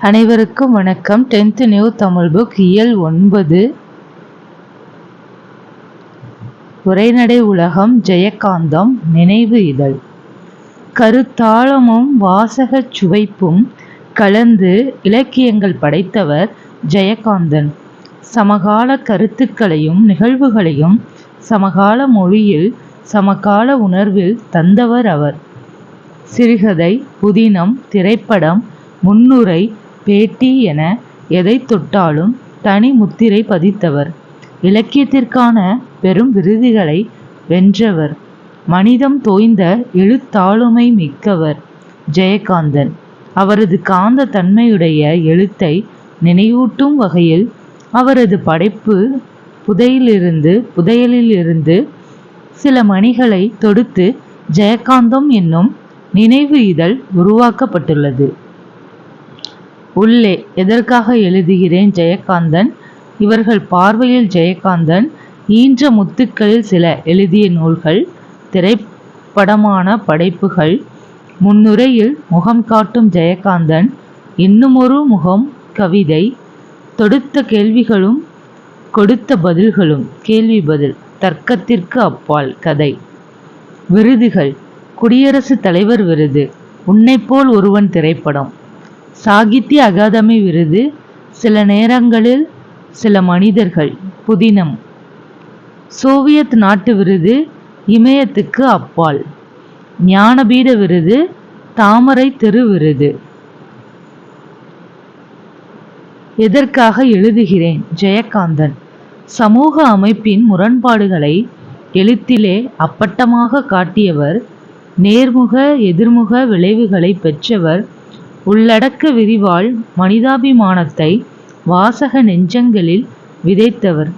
அனைவருக்கும் வணக்கம். Tenth new Tamil book இயல் ஒன்பது. உரைநடை உலகம் ஜெயகாந்தம் நினைவு இதழ். கருத்தாளமும் வாசகச் சுவைப்பும் கலந்து இலக்கியங்கள் படைத்தவர் ஜெயகாந்தன். சமகால கருத்துக்களையும் நிகழ்வுகளையும் சமகால மொழியில் சமகால உணர்வில் தந்தவர் அவர். சிறுகதை புதினம் திரைப்படம் முன்னுரை பேட்டி என எதை தொட்டாலும் தனி முத்திரை பதித்தவர். இலக்கியத்திற்கான பெரும் விருதுகளை வென்றவர். மனிதம் தோய்ந்த எழுத்தாளுமை மிக்கவர் ஜெயகாந்தன். அவரது காந்த தன்மையுடைய எழுத்தை நினைவூட்டும் வகையில் அவரது படைப்பு புதையிலிருந்து புதையலிலிருந்து சில மணிகளை தொடுத்து ஜெயகாந்தம் என்னும் நினைவு இதழ் உருவாக்கப்பட்டுள்ளது. உள்ளே எதற்காக எழுதுகிறேன் ஜெயகாந்தன்? இவர்கள் பார்வையில் ஜெயகாந்தன் ஈன்ற முத்துக்களில் சில எழுதிய நூல்கள் திரைப்படமான படைப்புகள் முன்னுரையில் முகம் காட்டும் ஜெயகாந்தன் இன்னுமொரு முகம் கவிதை தொடுத்த கேள்விகளும் கொடுத்த பதில்களும் கேள்வி பதில் தர்க்கத்திற்கு அப்பால் கதை. விருதுகள் குடியரசுத் தலைவர் விருது உன்னைப்போல் ஒருவன் திரைப்படம். சாகித்ய அகாதமி விருது சில நேரங்களில் சில மனிதர்கள். புதினம். சோவியத் நாட்டு விருது இமயத்துக்கு அப்பால். ஞானபீட விருது தாமரை தெரு விருது. எதற்காக எழுதுகிறேன்? ஜெயகாந்தன். சமூக அமைப்பின் முரண்பாடுகளை எழுத்திலே அப்பட்டமாக காட்டியவர் நேர்முக எதிர்முக விளைவுகளை பெற்றவர் உள்ளடக்க விரிவால் மனிதாபிமானத்தை வாசக நெஞ்சங்களில் விதைத்தவர்.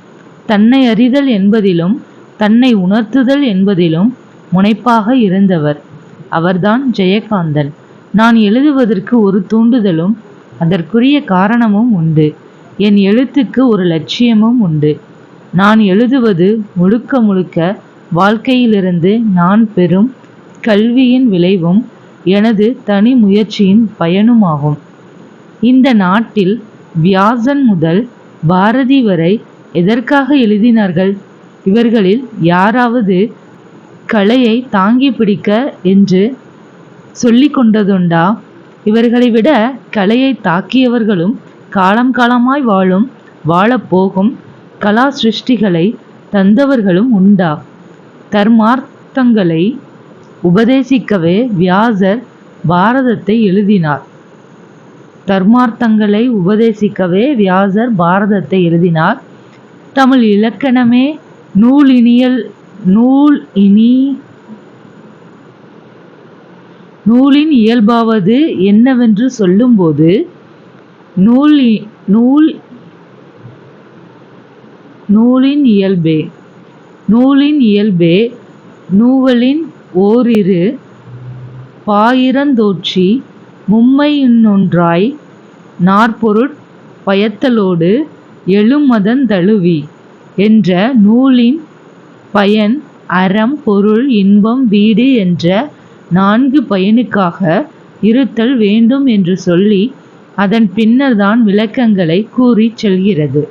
தன்னை அறிதல் என்பதிலும் தன்னை உணர்த்துதல் என்பதிலும் முனைப்பாக இருந்தவர். அவர்தான் ஜெயகாந்தன். நான் எழுதுவதற்கு ஒரு தூண்டுதலும் அதற்குரிய காரணமும் உண்டு. என் எழுத்துக்கு ஒரு லட்சியமும் உண்டு. நான் எழுதுவது முழுக்க முழுக்க வாழ்க்கையிலிருந்து நான் பெறும் கல்வியின் விளைவும் எனது தனி முயற்சியின் பயனுமாகும். இந்த நாட்டில் வியாசன் முதல் பாரதி வரை எதற்காக எழுதினார்கள்? இவர்களில் யாராவது கலையை தாங்கி பிடிக்க என்று சொல்லி கொண்டதுண்டா? இவர்களை விட கலையை தாக்கியவர்களும் காலம் காலமாய் வாழும் வாழப்போகும் கலா சிருஷ்டிகளை தந்தவர்களும் உண்டா? தர்மார்த்தங்களை உபதேசிக்கவே வியாசர் பாரதத்தை எழுதினார். தர்மார்த்தங்களை உபதேசிக்கவே வியாசர் பாரதத்தை எழுதினார். தமிழ் இலக்கணமே நூலினியல் நூல் இனி நூலின் இயல்பாவது என்னவென்று சொல்லும்போது நூல் நூல் நூலின் இயல்பே நூலின் இயல்பே நூவலின் ஓரிரு பாயிரந்தோற்றி மும்மையின்னொன்றாய் நாற்பொருட் பயத்தலோடு எழுமதந் தழுவி என்ற நூலின் பயன் அறம் பொருள் இன்பம் வீடு என்ற நான்கு பயனுக்காக இருத்தல் வேண்டும் என்று சொல்லி அதன் பின்னர்தான் விளக்கங்களை கூறிச் செல்கிறது.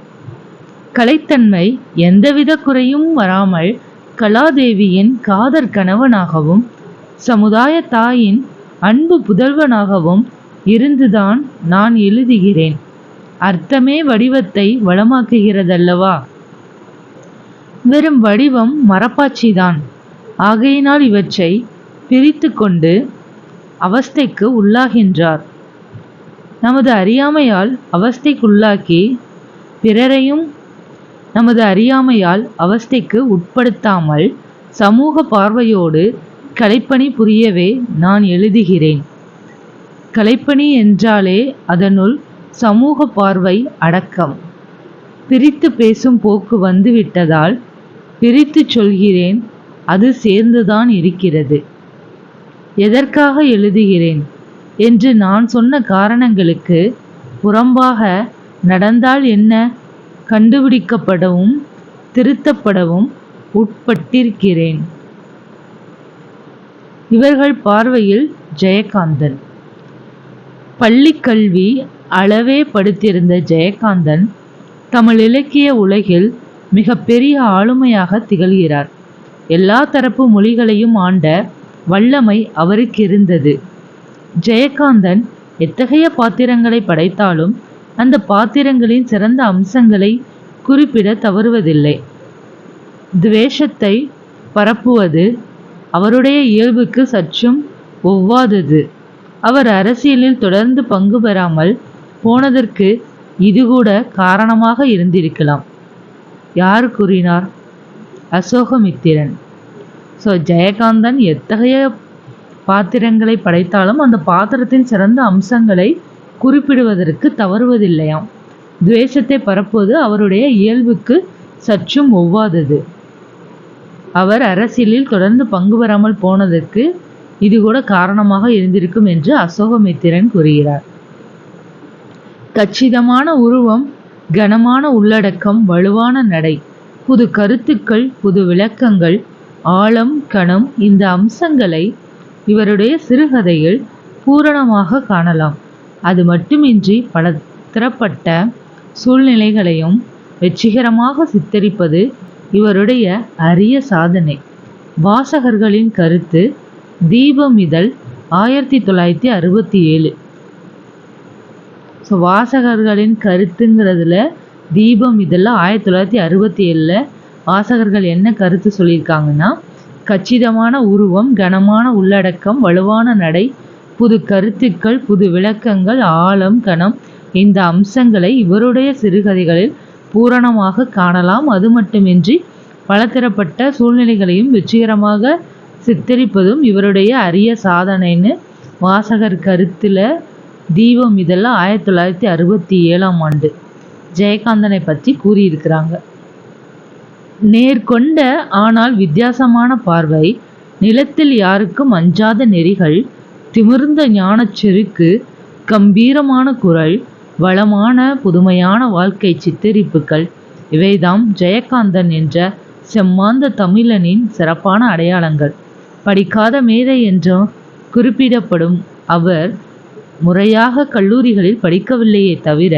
கலைத்தன்மை எந்தவித குறையும் வராமல் கலாதேவியின் காதற் கணவனாகவும் சமுதாய தாயின் அன்பு புதல்வனாகவும் இருந்துதான் நான் எழுதுகிறேன். அர்த்தமே வடிவத்தை வளமாக்குகிறதல்லவா? வெறும் வடிவம் மரப்பாச்சிதான். ஆகையினால் இவற்றை பிரித்து கொண்டு அவஸ்தைக்கு உள்ளாகின்றார். நமது அறியாமையால் அவஸ்தைக்குள்ளாக்கி பிறரையும் நமது அறியாமையால் அவஸ்தைக்கு உட்படுத்தாமல் சமூக பார்வையோடு கலைப்பணி புரியவே நான் எழுதுகிறேன். கலைப்பணி என்றாலே அதனுள் சமூக பார்வை அடக்கம். பிரித்து பேசும் போக்கு வந்துவிட்டதால் பிரித்து சொல்கிறேன் அது சேர்ந்துதான் இருக்கிறது. எதற்காக எழுதுகிறேன் என்று நான் சொன்ன காரணங்களுக்கு புறம்பாக நடந்தால் என்ன? கண்டுபிடிக்கப்படவும் திருத்தப்படவும் உட்பட்டிருக்கிறேன். இவர்கள் பார்வையில் ஜெயகாந்தன். பள்ளிக் கல்வி அளவே படுத்திருந்த ஜெயகாந்தன் தமிழ் இலக்கிய உலகில் மிகப்பெரிய ஆளுமையாக திகழ்கிறார். எல்லா தரப்பு மொழிகளையும் ஆண்ட வல்லமை அவருக்கு இருந்தது ஜெயகாந்தன் எத்தகைய பாத்திரங்களை படைத்தாலும் அந்த பாத்திரங்களின் சிறந்த அம்சங்களை குறிப்பிட தவறுவதில்லை. துவேஷத்தை பரப்புவது அவருடைய இயல்புக்கு சற்றும் ஒவ்வாதது. அவர் அரசியலில் தொடர்ந்து பங்கு பெறாமல் போனதற்கு இது கூட காரணமாக இருந்திருக்கலாம். யார் கூறினார்? அசோகமித்திரன். ஸோ ஜெயகாந்தன் எத்தகைய பாத்திரங்களை படைத்தாலும் அந்த பாத்திரத்தின் சிறந்த அம்சங்களை குறிப்பிடுவதற்கு தவறுவதில்லையாம். துவேஷத்தை பரப்புவது அவருடைய இயல்புக்கு சற்றும் ஒவ்வாதது. அவர் அரசியலில் தொடர்ந்து பங்கு பெறாமல் போனதற்கு இது கூட காரணமாக இருந்திருக்கும் என்று அசோகமித்திரன் கூறுகிறார். கச்சிதமான உருவம் கனமான உள்ளடக்கம் வலுவான நடை புது கருத்துக்கள் புது விளக்கங்கள் ஆழம் கணம் இந்த அம்சங்களை இவருடைய சிறுகதையில் பூரணமாக காணலாம். அது மட்டுமின்றி பலதரப்பட்ட சூழ்நிலைகளையும் வெற்றிகரமாக சித்தரிப்பது இவருடைய அரிய சாதனை. வாசகர்களின் கருத்து தீபம் இதழ் ஆயிரத்தி தொள்ளாயிரத்தி அறுபத்தி ஏழு. ஸோ வாசகர்களின் கருத்துங்கிறதுல தீபம் இதெல்லாம் ஆயிரத்தி தொள்ளாயிரத்தி அறுபத்தி ஏழில் வாசகர்கள் என்ன கருத்து சொல்லியிருக்காங்கன்னா கச்சிதமான உருவம் கனமான உள்ளடக்கம் வலுவான நடை புது கருத்துக்கள் புது விளக்கங்கள் ஆழம் கணம். இந்த அம்சங்களை இவருடைய சிறுகதைகளில் பூரணமாக காணலாம். அது மட்டுமின்றி பலதரப்பட்ட சூழ்நிலைகளையும் வெற்றிகரமாக சித்தரிப்பதும் இவருடைய அரிய சாதனைன்னு வாசகர் கருத்தில் தீபம் இதெல்லாம் ஆயிரத்தி தொள்ளாயிரத்தி அறுபத்தி ஏழாம் ஆண்டு. ஜெயகாந்தனை பற்றி கூறியிருக்கிறாங்க. நேர்கொண்ட ஆனால் வித்தியாசமான பார்வை நிலத்தில் யாருக்கும் அஞ்சாத நெறிகள் திமிர்ந்த ஞானச் செருக்கு கம்பீரமான குரல் வளமான புதுமையான வாழ்க்கை சித்தரிப்புகள். இவைதாம் ஜெயகாந்தன் என்ற செம்மாந்த தமிழனின் சிறப்பான அடையாளங்கள். படிக்காத மேதை என்றும் குறிப்பிடப்படும் அவர் முறையாக கல்லூரிகளில் படிக்கவில்லையே தவிர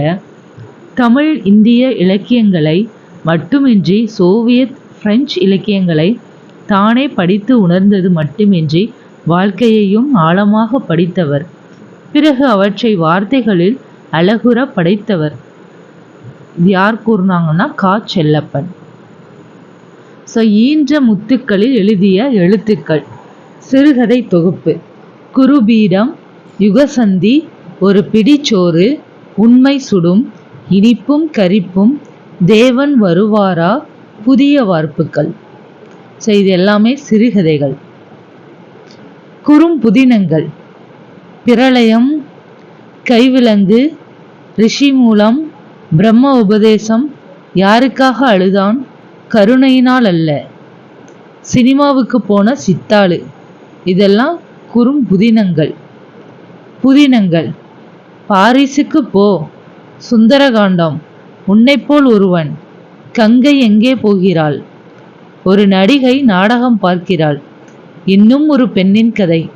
தமிழ் இந்திய இலக்கியங்களை மட்டுமின்றி சோவியத் பிரெஞ்சு இலக்கியங்களை தானே படித்து உணர்ந்தது மட்டுமின்றி வாழ்க்கையையும் ஆழமாக படித்தவர். பிறகு அவற்றை வார்த்தைகளில் அழகுற படைத்தவர். இது யார் கூறினாங்கன்னா கா. செல்லப்பன். ஸோ ஈன்ற முத்துக்களில் எழுதிய எழுத்துக்கள். சிறுகதை தொகுப்பு. குருபீடம் யுகசந்தி ஒரு பிடிச்சோறு உண்மை சுடும் இனிப்பும் கரிப்பும் தேவன் வருவாரா புதிய வார்ப்புகள் ஸோ இது எல்லாமே சிறுகதைகள். குறும்புதினங்கள் பிரளயம் கைவிலங்கு ரிஷி மூலம் பிரம்ம உபதேசம் யாருக்காக அழுதான்? கருணையினால் அல்ல. சினிமாவுக்கு போன சித்தாளு. இதெல்லாம் குறும்புதினங்கள் புதினங்கள். பாரிஸுக்கு போ. சுந்தரகாண்டம். உன்னைப்போல் ஒருவன். கங்கை எங்கே போகிறாள்? ஒரு நடிகை நாடகம் பார்க்கிறாள். இன்னும் ஒரு பெண்ணின் கதை.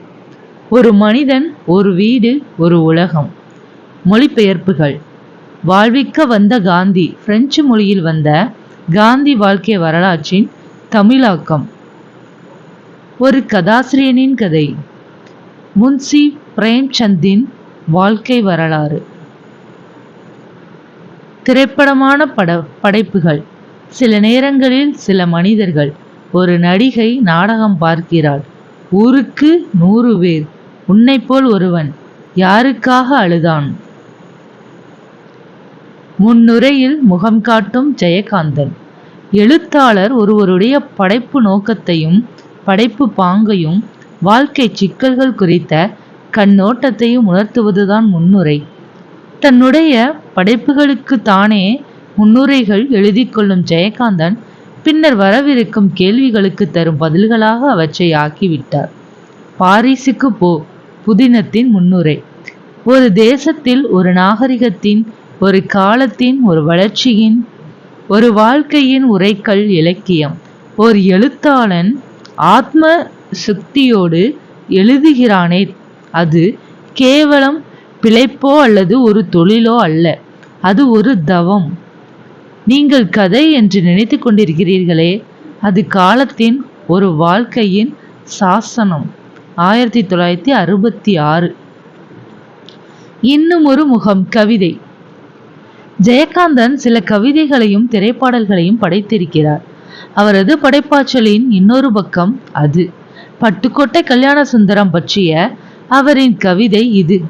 ஒரு மனிதன் ஒரு வீடு ஒரு உலகம். மொழிபெயர்ப்புகள். வாழ்விக்க வந்த காந்தி பிரெஞ்சு மொழியில் வந்த காந்தி வாழ்க்கை வரலாற்றின் தமிழாக்கம். ஒரு கதாசிரியனின் கதை. முன்சி பிரேம்சந்தின் வாழ்க்கை வரலாறு. திரைப்படமான பட படைப்புகள். சில நேரங்களில் சில மனிதர்கள் ஒரு நடிகை நாடகம் பார்க்கிறாள். ஊருக்கு நூறு பேர். உன்னை போல் ஒருவன் யாருக்காக அழுதான்? முன்னுரையில் முகம் காட்டும் ஜெயகாந்தன். எழுத்தாளர் ஒருவருடைய படைப்பு நோக்கத்தையும் படைப்பு பாங்கையும் வாழ்க்கை சிக்கல்கள் குறித்த கண்ணோட்டத்தையும் உணர்த்துவதுதான் முன்னுரை. தன்னுடைய படைப்புகளுக்கு தானே முன்னுரைகள் எழுதி கொள்ளும் ஜெயகாந்தன் பின்னர் வரவிருக்கும் கேள்விகளுக்கு தரும் பதில்களாக அவற்றை ஆக்கிவிட்டார். பாரிஸுக்கு போ புதினத்தின் முன்னுரை ஒரு தேசத்தில் ஒரு நாகரிகத்தின் ஒரு காலத்தின் ஒரு வளர்ச்சியின் ஒரு வாழ்க்கையின் உரைக்கல் இலக்கியம். ஒரு எழுத்தாளன் ஆத்ம சுக்தியோடு எழுதுகிறானே அது கேவலம் பிழைப்போ அல்லது ஒரு தொழிலோ அல்ல அது ஒரு தவம். நீங்கள் கதை என்று நினைத்து கொண்டிருக்கிறீர்களே அது காலத்தின் ஒரு வாழ்க்கையின் சாசனம். ஆயிரத்தி தொள்ளாயிரத்தி அறுபத்தி ஆறு. இன்னும் ஒரு முகம் கவிதை. ஜெயகாந்தன் சில கவிதைகளையும் திரைப்பாடல்களையும் படைத்திருக்கிறார். அவரது படைப்பாற்றலின் இன்னொரு பக்கம் அது. பட்டுக்கோட்டை கல்யாண சுந்தரம் பற்றிய அவரின் கவிதை இது.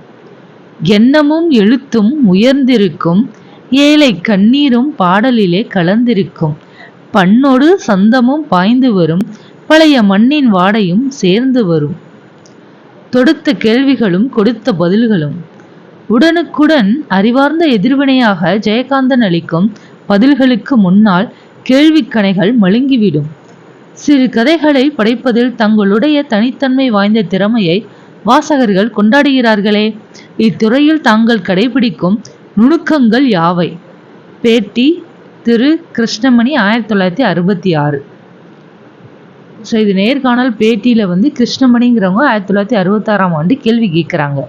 எண்ணமும் எழுத்தும் உயர்ந்திருக்கும் ஏழை கண்ணீரும் பாடலிலே கலந்திருக்கும். பண்ணோடு சந்தமும் பாய்ந்து வரும். பழைய மண்ணின் வாடையும் சேர்ந்து வரும். தொடுத்த கேள்விகளும் கொடுத்த பதில்களும். உடனுக்குடன் அறிவார்ந்த எதிர்வினையாக ஜெயகாந்தன் அளிக்கும் பதில்களுக்கு முன்னால் கேள்விக்கணைகள் மழுங்கிவிடும். சிறு கதைகளை படைப்பதில் தங்களுடைய தனித்தன்மை வாய்ந்த திறமையை வாசகர்கள் கொண்டாடுகிறார்களே. இத்துறையில் தாங்கள் கடைபிடிக்கும் நுணுக்கங்கள் யாவை? பேட்டி திரு. கிருஷ்ணமணி ஆயிரத்தி தொள்ளாயிரத்தி அறுபத்தி ஆறு. ஸோ இது நேர்காணல் பேட்டியில் வந்து கிருஷ்ணமணிங்கிறவங்க ஆயிரத்தி தொள்ளாயிரத்தி அறுபத்தாறாம் ஆண்டு கேள்வி கேட்குறாங்க.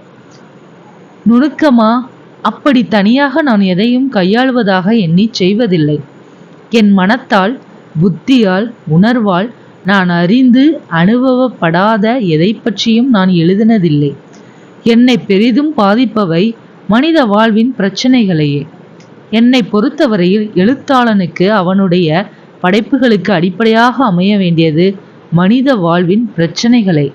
நுணுக்கமா? அப்படி தனியாக நான் எதையும் கையாளுவதாக எண்ணி செய்வதில்லை. என் மனத்தால் புத்தியால் உணர்வால் நான் அறிந்து அனுபவப்படாத எதை பற்றியும் நான் எழுதினதில்லை. என்னை பெரிதும் பாதிப்பவை மனித வாழ்வின் பிரச்சனைகளையே. என்னை பொறுத்தவரையில் எழுத்தாளனுக்கு அவனுடைய படைப்புகளுக்கு அடிப்படையாக அமைய வேண்டியது மனித வாழ்வின் பிரச்சனைகளை.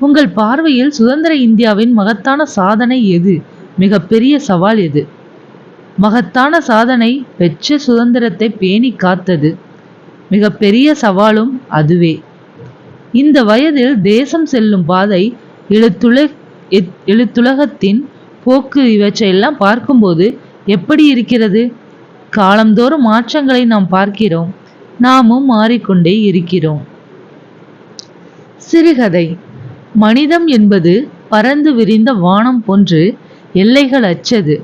உங்கள் பார்வையில் சுதந்திர இந்தியாவின் மகத்தான சாதனை எது? மிகப்பெரிய சவால் எது? மகத்தான சாதனை பெற்ற சுதந்திரத்தை பேணி காத்தது. மிகப்பெரிய சவாலும் அதுவே. இந்த வயதில் தேசம் செல்லும் பாதை எழுத்துல எழுத்துலகத்தின் போக்கு இவற்றையெல்லாம் பார்க்கும்போது எப்படி இருக்கிறது? காலந்தோறும் மாற்றங்களை நாம் பார்க்கிறோம். நாமும் மாறிக்கொண்டே இருக்கிறோம். சிறுகதை. மனிதம் என்பது பறந்து விரிந்த வானம் போன்று எல்லைகள் அச்சது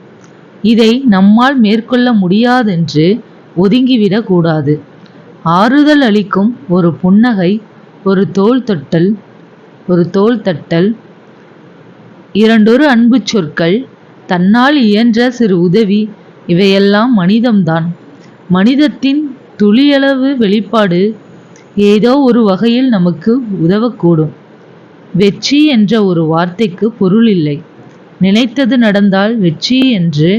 இதை நம்மால் மேற்கொள்ள முடியாதென்று ஒதுங்கிவிடக்கூடாது ஆறுதல் அளிக்கும் ஒரு புன்னகை ஒரு தோல் தொட்டல் ஒரு தோல் தட்டல் இரண்டொரு அன்பு சொற்கள் தன்னால் இயன்ற சிறு உதவி இவையெல்லாம் மனிதம்தான். மனிதத்தின் துளியளவு வெளிப்பாடு ஏதோ ஒரு வகையில் நமக்கு உதவக்கூடும். வெற்றி என்ற ஒரு வார்த்தைக்கு பொருள் இல்லை. நினைத்தது நடந்தால் வெற்றி என்று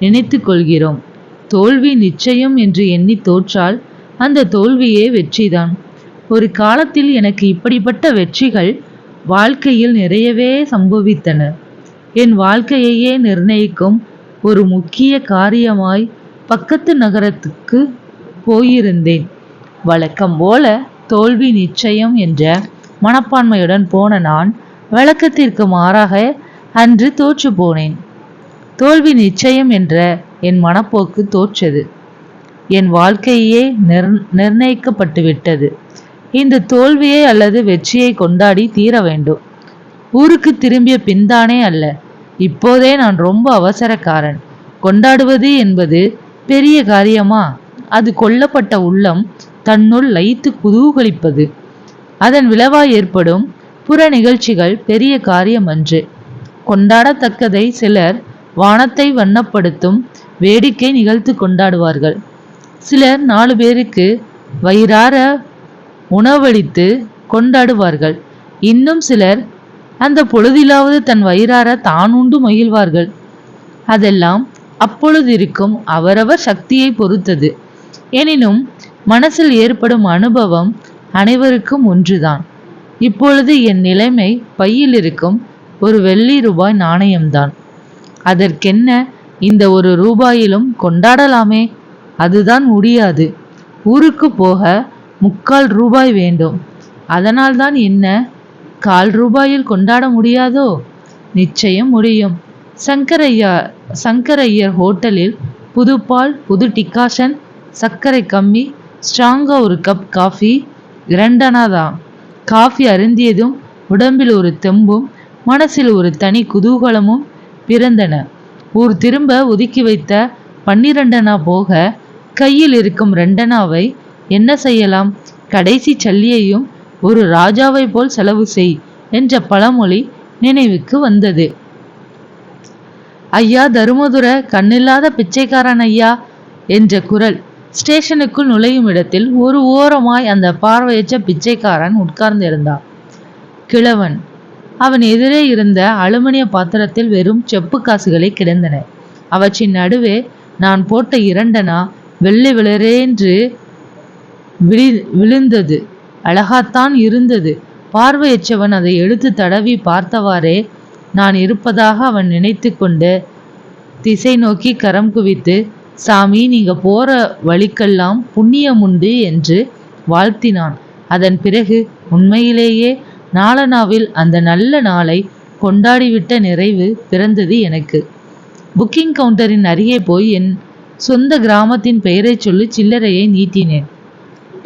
நினைத்து கொள்கிறோம். தோல்வி நிச்சயம் என்று எண்ணி தோற்றால் அந்த தோல்வியே வெற்றிதான். ஒரு காலத்தில் எனக்கு இப்படிப்பட்ட வெற்றிகள் வாழ்க்கையில் நிறையவே சம்பவித்தன. என் வாழ்க்கையையே நிர்ணயிக்கும் ஒரு முக்கிய காரியமாய் பக்கத்து நகரத்துக்கு போயிருந்தேன். வழக்கம் போல தோல்வி நிச்சயம் என்ற மனப்பான்மையுடன் போன நான் வழக்கத்திற்கு மாறாக அன்று தோற்று போனேன். தோல்வி நிச்சயம் என்ற என் மனப்போக்கு தோற்றது. என் வாழ்க்கையே நிர் நிர்ணயிக்கப்பட்டுவிட்டது. இந்த தோல்வியை அல்லது வெற்றியை கொண்டாடி தீர வேண்டும். ஊருக்கு திரும்பிய பின்தானே அல்ல. இப்போதே நான் ரொம்ப அவசரக்காரன். கொண்டாடுவது என்பது பெரிய காரியமா? அது கொல்லப்பட்ட உள்ளம் தன்னுள் லைத்து குதூகலிப்பது. அதன் விளைவாய் ஏற்படும் புற நிகழ்ச்சிகள் பெரிய காரியம் அன்று. கொண்டாடத்தக்கதை சிலர் வானத்தை வண்ணப்படுத்தும் வேடிக்கை நிகழ்த்து கொண்டாடுவார்கள். சிலர் நாலு பேருக்கு வயிறார உணவளித்து கொண்டாடுவார்கள். இன்னும் சிலர் அந்த பொழுதிலாவது தன் வயிறார தான் உண்டு மகிழ்வார்கள். அதெல்லாம் அப்பொழுது இருக்கும் அவரவர் சக்தியை பொறுத்தது. எனினும் மனசில் ஏற்படும் அனுபவம் அனைவருக்கும் ஒன்றுதான். இப்பொழுது என் நிலைமை பையில் இருக்கும் ஒரு வெள்ளி ரூபாய் நாணயம்தான். அதற்கென்ன இந்த ஒரு ரூபாயிலும் கொண்டாடலாமே? அதுதான் முடியாது. ஊருக்கு போக முக்கால் ரூபாய் வேண்டும். அதனால்தான் என்ன? கால் ரூபாயில் கொண்டாட முடியாதோ? நிச்சயம் முடியும். சங்கரையா சங்கரையர் ஹோட்டலில் புதுப்பால் புது டிகாஷன் சர்க்கரை கம்மி ஸ்ட்ராங்காக ஒரு கப் காஃபி இரண்டனா தான் காஃபி அருந்தியதும் உடம்பில் ஒரு தெம்பும் மனசில் ஒரு தனி குதூகலமும் பிறந்தன. ஊர் திரும்ப ஒதுக்கி வைத்த பன்னிரண்டனா போக கையில் இருக்கும் ரெண்டனாவை என்ன செய்யலாம்? கடைசி சல்லியையும் ஒரு ராஜாவை போல் செலவு செய் என்ற பழமொழி நினைவுக்கு வந்தது. ஐயா தருமதுர கண்ணில்லாத பிச்சைக்காரன் ஐயா என்ற குரல் ஸ்டேஷனுக்குள் நுழையும் இடத்தில் ஒரு ஓரமாய் அந்த பார்வையற்ற பிச்சைக்காரன் உட்கார்ந்திருந்தான். கிழவன் அவன் எதிரே இருந்த அலுமினிய பாத்திரத்தில் வெறும் செப்பு காசுகளை கிடந்தன. அவற்றின் நடுவே நான் போட்ட இரண்டனா? வெள்ளை விளரேன்று விழி விழுந்தது. அழகாத்தான் இருந்தது. பார்வையற்றவன் அதை எடுத்து தடவி பார்த்தவாறே நான் இருப்பதாக அவன் நினைத்து கொண்டு திசை நோக்கி கரம் குவித்து சாமி நீங்க போற வழிக்கெல்லாம் புண்ணியம் உண்டு என்று வாழ்த்தினான். அதன் பிறகு உண்மையிலேயே நாளனாவில் அந்த நல்ல நாளை கொண்டாடிவிட்ட நிறைவு பிறந்தது எனக்கு. புக்கிங் கவுண்டரின் அருகே போய் என் சொந்த கிராமத்தின் பெயரை சொல்லி சில்லறையை நீட்டினேன்.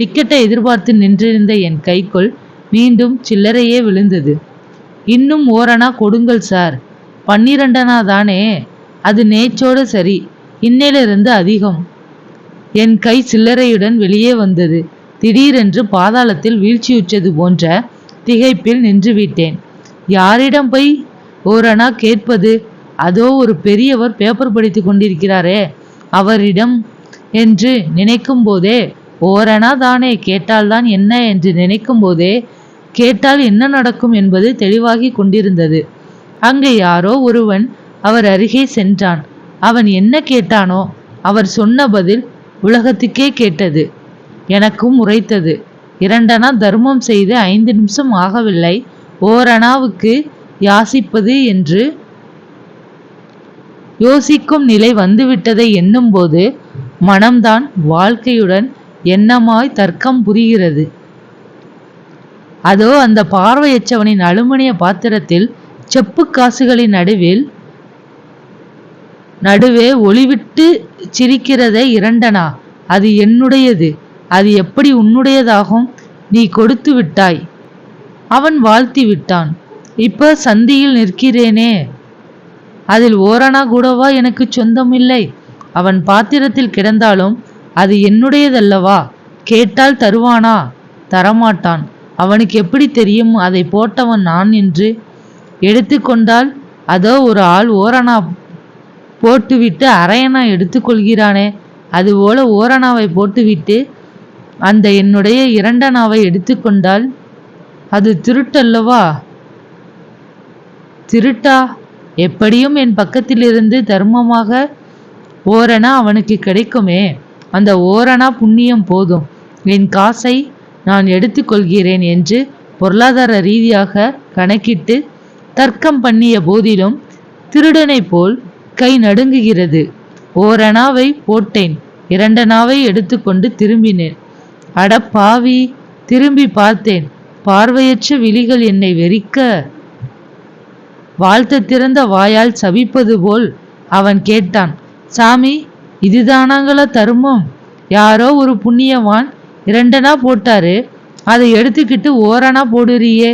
டிக்கெட்டை எதிர்பார்த்து நின்றிருந்த என் கைக்குள் மீண்டும் சில்லறையே விழுந்தது. இன்னும் ஓரணா கொடுங்கள் சார். பன்னிரண்டனா தானே? அது நேச்சோடு சரி. இன்னையிலிருந்து அதிகம். என் கை சில்லறையுடன் வெளியே வந்தது. திடீரென்று பாதாளத்தில் வீழ்ச்சியுற்றது போன்ற திகைப்பில் நின்றுவிட்டேன். யாரிடம் போய் ஓரணா கேட்பது? அதோ ஒரு பெரியவர் பேப்பர் படித்து கொண்டிருக்கிறாரே. அவரிடம் என்று நினைக்கும் போதே ஓரணா தானே கேட்டால்தான் என்ன என்று நினைக்கும் போதே கேட்டால் என்ன நடக்கும் என்பது தெளிவாகி கொண்டிருந்தது. அங்கே யாரோ ஒருவன் அவர் அருகே சென்றான். அவன் என்ன கேட்டானோ அவர் சொன்ன பதில் உலகத்துக்கே கேட்டது. எனக்கும் உரைத்தது. இரண்டனா தர்மம் செய்து ஐந்து நிமிஷம் ஆகவில்லை. ஓரணாவுக்கு யாசிப்பது என்று யோசிக்கும் நிலை வந்துவிட்டதை எண்ணும்போது மனம்தான் வாழ்க்கையுடன் என்னமாய் தர்க்கம் புரிகிறது? அதோ அந்த பார்வையற்றவனின் அலுமினிய பாத்திரத்தில் செப்பு காசுகளின் நடுவில் நடுவே ஒளிவிட்டு சிரிக்கிறதே இரண்டனா? அது என்னுடையது? அது எப்படி உன்னுடையதாகும்? நீ கொடுத்து விட்டாய். அவன் வாழ்த்தி விட்டான். இப்ப சந்தியில் நிற்கிறேனே. அதில் ஓரணா கூடவா எனக்கு சொந்தம் இல்லை அவன் பாத்திரத்தில் கிடந்தாலும் அது என்னுடையதல்லவா? கேட்டால் தருவானா? தரமாட்டான். அவனுக்கு எப்படி தெரியும் அதை போட்டவன் நான் என்று? எடுத்துக்கொண்டால் அதோ ஒரு ஆள் ஓரணா போட்டுவிட்டு அரையனா எடுத்துக்கொள்கிறானே அதுபோல ஓரணாவை போட்டுவிட்டு அந்த என்னுடைய இரண்டனாவை எடுத்துக்கொண்டால் அது திருட்டல்லவா? திருட்டா? எப்படியும் என் பக்கத்திலிருந்து தர்மமாக ஓரணா அவனுக்கு கிடைக்குமே. அந்த ஓரணா புண்ணியம் போதும். என் காசை நான் எடுத்துக்கொள்கிறேன் என்று பொருளாதார ரீதியாக கணக்கிட்டு தர்க்கம் பண்ணிய போதிலும் திருடனைப் போல் கை நடுங்குகிறது. ஓரணாவை போட்டேன். இரண்டனாவை எடுத்துக்கொண்டு திரும்பினேன். அட பாவி திரும்பி பார்த்தேன். பார்வையற்ற விழிகள் என்னை வெறிக்க. வாழ்த்த திறந்த வாயால் சபிப்பது போல் அவன் கேட்டான். சாமி இதுதானாங்களா தருமம்? யாரோ ஒரு புண்ணியவான் இரண்டனா போட்டாரு அதை எடுத்துக்கிட்டு ஓரணா போடுறியே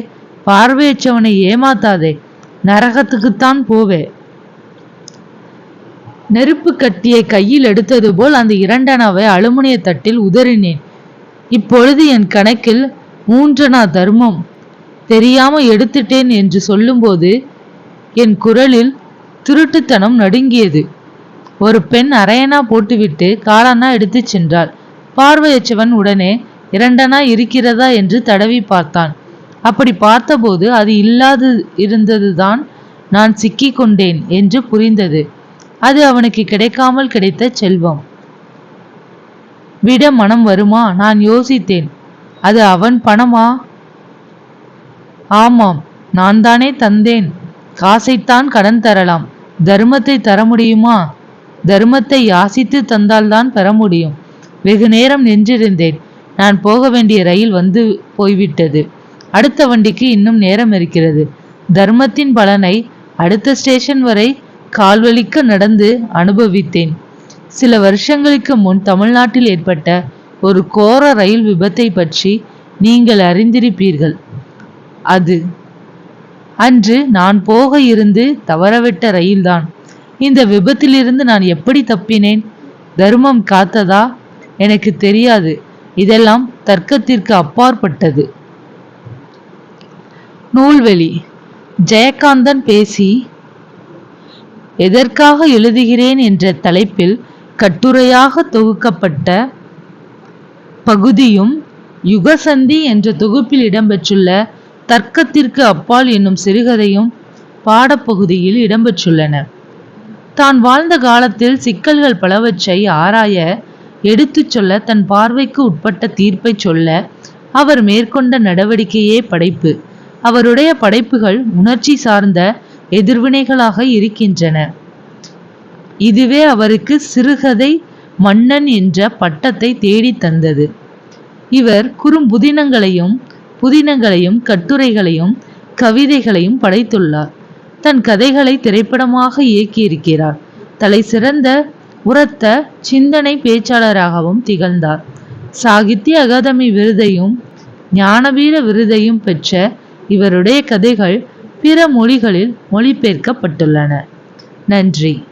பார்வையற்றவனை ஏமாத்தாதே நரகத்துக்குத்தான் போவே. நெருப்பு கட்டியை கையில் எடுத்தது போல் அந்த இரண்டனாவை அலுமினிய தட்டில் உதறினேன். இப்பொழுது என் கணக்கில் மூன்றனா தர்மம்? தெரியாம எடுத்துட்டேன் என்று சொல்லும்போது என் குரலில் திருட்டுத்தனம் நடுங்கியது. ஒரு பெண் அரையனா போட்டுவிட்டு காலானா எடுத்து சென்றாள். பார்வையற்றவன் உடனே இரண்டனா இருக்கிறதா? என்று தடவி பார்த்தான். அப்படி பார்த்தபோது அது இல்லாது இருந்ததுதான் நான் சிக்கிக் கொண்டேன் என்று புரிந்தது. அது அவனுக்கு கிடைக்காமல் கிடைத்த செல்வம். விட மனம் வருமா? நான் யோசித்தேன். அது அவன் பணமா? ஆமாம் நான் தானே தந்தேன். காசைத்தான் கடன் தரலாம். தர்மத்தை தர முடியுமா? தர்மத்தை யாசித்து தந்தால்தான் பெற முடியும். வெகு நேரம் நின்றிருந்தேன். நான் போக வேண்டிய ரயில் வந்து போய்விட்டது. அடுத்த வண்டிக்கு இன்னும் நேரம் இருக்கிறது. தர்மத்தின் பலனை அடுத்த ஸ்டேஷன் வரை கால்வழிக்க நடந்து அனுபவித்தேன். சில வருஷங்களுக்கு முன் தமிழ்நாட்டில் ஏற்பட்ட ஒரு கோர ரயில் விபத்தை பற்றி நீங்கள் அறிந்திருப்பீர்கள். அது அன்று நான் போக இருந்து தவறவிட்ட ரயில்தான். இந்த விபத்திலிருந்து நான் எப்படி தப்பினேன்? தர்மம் காத்ததா? எனக்கு தெரியாது. இதெல்லாம் தர்க்கத்திற்கு அப்பாற்பட்டது. நூல்வெளி. ஜெயகாந்தன் பேசி எதற்காக எழுதுகிறேன்? என்ற தலைப்பில் கட்டுரையாக தொகுக்கப்பட்ட பகுதியும் யுகசந்தி என்ற தொகுப்பில் இடம்பெற்றுள்ள தர்க்கத்திற்கு அப்பால் என்னும் சிறுகதையும் பாடப்பகுதியில் இடம்பெற்றுள்ளன. தான் வாழ்ந்த காலத்தில் சிக்கல்கள் பலவற்றை ஆராய எடுத்துச் சொல்ல தன் பார்வைக்கு உட்பட்ட தீர்ப்பை சொல்ல அவர் மேற்கொண்ட நடவடிக்கையே படைப்பு. அவருடைய படைப்புகள் உணர்ச்சி சார்ந்த எதிர்வினைகளாக இருக்கின்றன. இதுவே அவருக்கு சிறுகதை மன்னன் என்ற பட்டத்தை தேடி தந்தது. இவர் குறும்புதினங்களையும் புதினங்களையும் கட்டுரைகளையும் கவிதைகளையும் படைத்துள்ளார். தன் கதைகளை திரைப்படமாக இயக்கியிருக்கிறார். தலை சிறந்த உரத்த சிந்தனை பேச்சாளராகவும் திகழ்ந்தார். சாகித்ய அகாதமி விருதையும் ஞானவீர விருதையும் பெற்ற இவருடைய கதைகள் பிற மொழிகளில் மொழிபெயர்க்கப்பட்டுள்ளன. நன்றி.